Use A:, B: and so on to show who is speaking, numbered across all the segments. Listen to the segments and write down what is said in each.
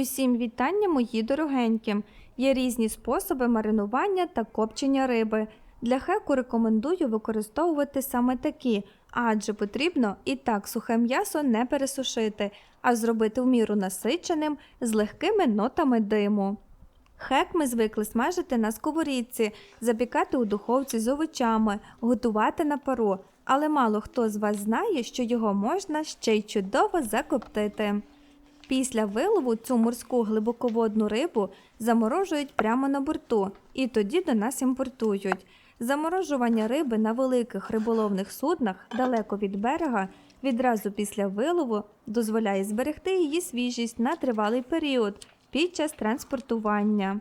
A: Усім вітання, мої дорогенькі! Є різні способи маринування та копчення риби. Для хеку рекомендую використовувати саме такі, адже потрібно і так сухе м'ясо не пересушити, а зробити в міру насиченим з легкими нотами диму. Хек ми звикли смажити на сковорідці, запікати у духовці з овочами, готувати на пару, але мало хто з вас знає, що його можна ще й чудово закоптити. Після вилову цю морську глибоководну рибу заморожують прямо на борту і тоді до нас імпортують. Заморожування риби на великих риболовних суднах далеко від берега відразу після вилову дозволяє зберегти її свіжість на тривалий період під час транспортування.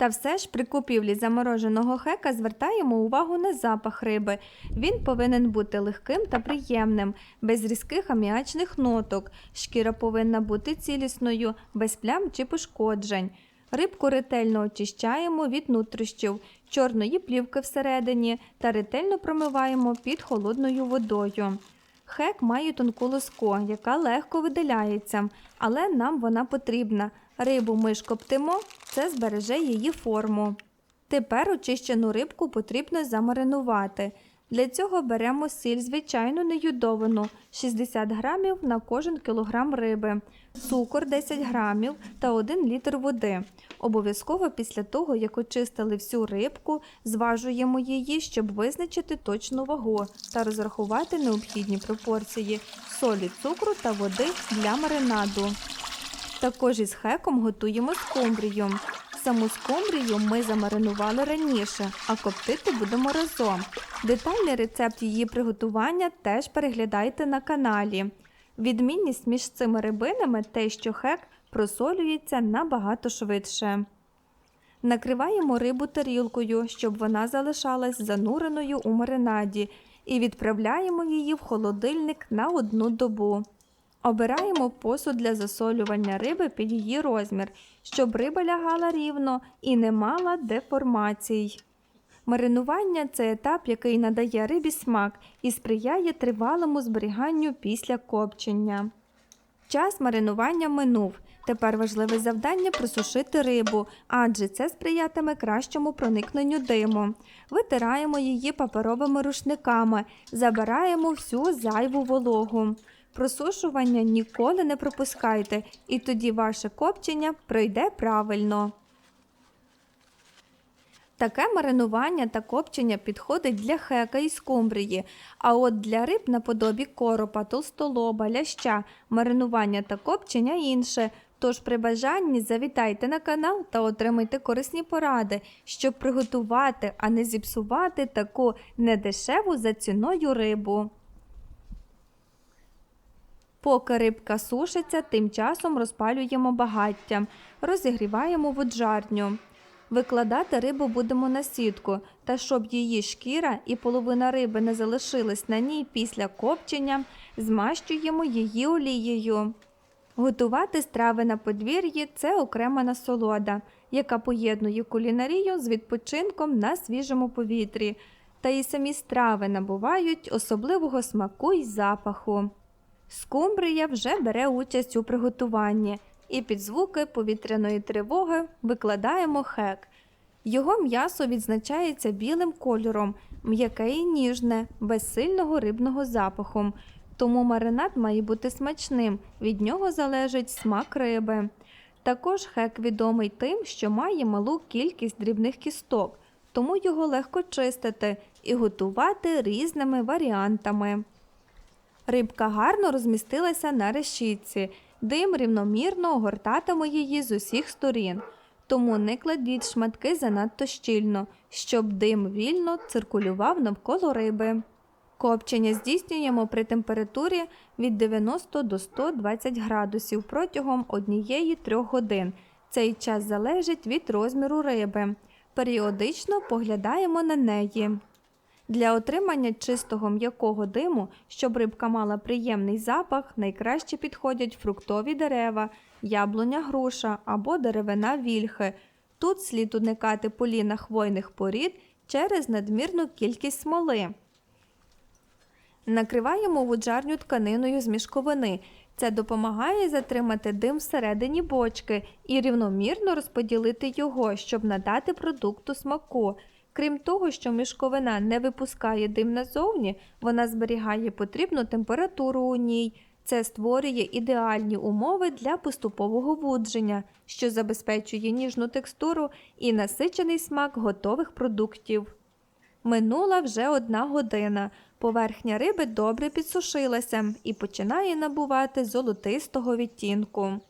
A: Та все ж при купівлі замороженого хека звертаємо увагу на запах риби. Він повинен бути легким та приємним, без різких аміачних ноток. Шкіра повинна бути цілісною, без плям чи пошкоджень. Рибку ретельно очищаємо від нутрощів, чорної плівки всередині та ретельно промиваємо під холодною водою. Хек має тонку лоско, яка легко видаляється, але нам вона потрібна. Рибу ми ж коптимо, це збереже її форму. Тепер очищену рибку потрібно замаринувати. Для цього беремо сіль звичайну неюдовану 60 грамів на кожен кілограм риби, цукор 10 грамів та 1 літр води. Обов'язково після того, як очистили всю рибку, зважуємо її, щоб визначити точну вагу та розрахувати необхідні пропорції солі, цукру та води для маринаду. Також із хеком готуємо скумбрію. Саму скумбрію ми замаринували раніше, а коптити будемо разом. Детальний рецепт її приготування теж переглядайте на каналі. Відмінність між цими рибинами те, що хек просолюється набагато швидше. Накриваємо рибу тарілкою, щоб вона залишалась зануреною у маринаді, і відправляємо її в холодильник на одну добу. Обираємо посуд для засолювання риби під її розмір, щоб риба лягала рівно і не мала деформацій. Маринування це етап, який надає рибі смак і сприяє тривалому зберіганню після копчення. Час маринування минув. Тепер важливе завдання просушити рибу, адже це сприятиме кращому проникненню диму. Витираємо її паперовими рушниками, забираємо всю зайву вологу. Просушування ніколи не пропускайте, і тоді ваше копчення пройде правильно. Таке маринування та копчення підходить для хека і скумбрії, а от для риб наподобі коропа, толстолоба, ляща, маринування та копчення інше. Тож при бажанні завітайте на канал та отримайте корисні поради, щоб приготувати, а не зіпсувати таку недешеву за ціною рибу. Поки рибка сушиться, тим часом розпалюємо багаття, розігріваємо воджарню. Викладати рибу будемо на сітку, та щоб її шкіра і половина риби не залишились на ній після копчення, змащуємо її олією. Готувати страви на подвір'ї це окрема насолода, яка поєднує кулінарію з відпочинком на свіжому повітрі, та і самі страви набувають особливого смаку й запаху. Скумбрія вже бере участь у приготуванні, і під звуки повітряної тривоги викладаємо хек. Його м'ясо відзначається білим кольором, м'яке і ніжне, без сильного рибного запаху. Тому маринад має бути смачним, від нього залежить смак риби. Також хек відомий тим, що має малу кількість дрібних кісток, тому його легко чистити і готувати різними варіантами. Рибка гарно розмістилася на решітці, дим рівномірно огортатиме її з усіх сторін. Тому не кладіть шматки занадто щільно, щоб дим вільно циркулював навколо риби. Копчення здійснюємо при температурі від 90 до 120 градусів протягом 1-3 годин. Цей час залежить від розміру риби. Періодично поглядаємо на неї. Для отримання чистого м'якого диму, щоб рибка мала приємний запах, найкраще підходять фруктові дерева, яблуня груша або деревина вільхи. Тут слід уникати поліна хвойних порід через надмірну кількість смоли. Накриваємо вуджарню тканиною з мішковини. Це допомагає затримати дим всередині бочки і рівномірно розподілити його, щоб надати продукту смаку. Крім того, що мішковина не випускає дим назовні, вона зберігає потрібну температуру у ній. Це створює ідеальні умови для поступового вудження, що забезпечує ніжну текстуру і насичений смак готових продуктів. Минула вже одна година. Поверхня риби добре підсушилася і починає набувати золотистого відтінку.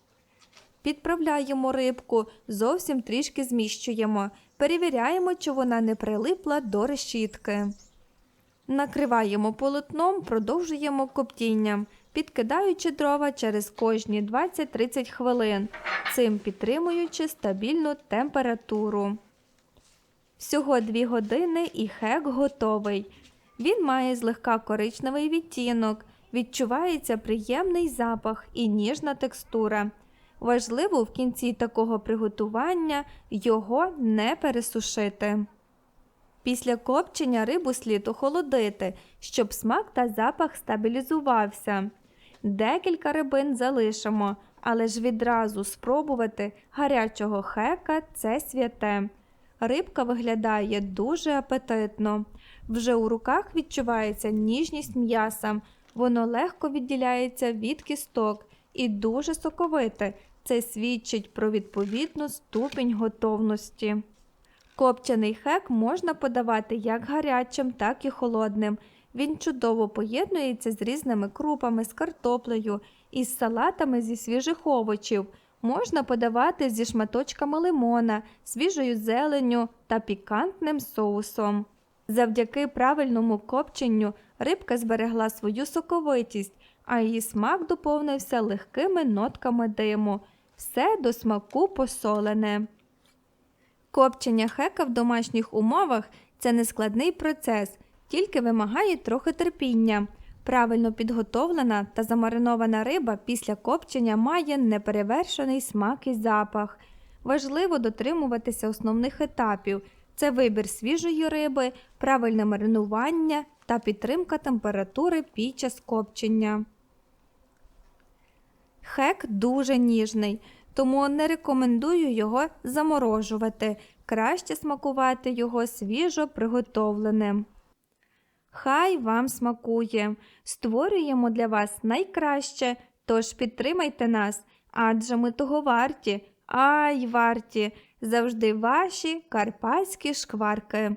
A: Підправляємо рибку, зовсім трішки зміщуємо, перевіряємо, чи вона не прилипла до решітки. Накриваємо полотном, продовжуємо коптіння, підкидаючи дрова через кожні 20-30 хвилин, цим підтримуючи стабільну температуру. Всього 2 години і хек готовий. Він має злегка коричневий відтінок, відчувається приємний запах і ніжна текстура. Важливо в кінці такого приготування його не пересушити. Після копчення рибу слід охолодити, щоб смак та запах стабілізувався. Декілька рибин залишимо, але ж відразу спробувати гарячого хека це святе. Рибка виглядає дуже апетитно. Вже у руках відчувається ніжність м'яса, воно легко відділяється від кісток і дуже соковите. Це свідчить про відповідну ступінь готовності. Копчений хек можна подавати як гарячим, так і холодним. Він чудово поєднується з різними крупами, з картоплею і з салатами зі свіжих овочів. Можна подавати зі шматочками лимона, свіжою зеленню та пікантним соусом. Завдяки правильному копченню рибка зберегла свою соковитість, а її смак доповнився легкими нотками диму. Все до смаку посолене. Копчення хека в домашніх умовах це нескладний процес, тільки вимагає трохи терпіння. Правильно підготовлена та замаринована риба після копчення має неперевершений смак і запах. Важливо дотримуватися основних етапів: це вибір свіжої риби, правильне маринування та підтримка температури під час копчення. Хек дуже ніжний, тому не рекомендую його заморожувати. Краще смакувати його свіжо приготовленим. Хай вам смакує! Створюємо для вас найкраще, тож підтримайте нас, адже ми того варті, ай варті, завжди ваші карпатські шкварки.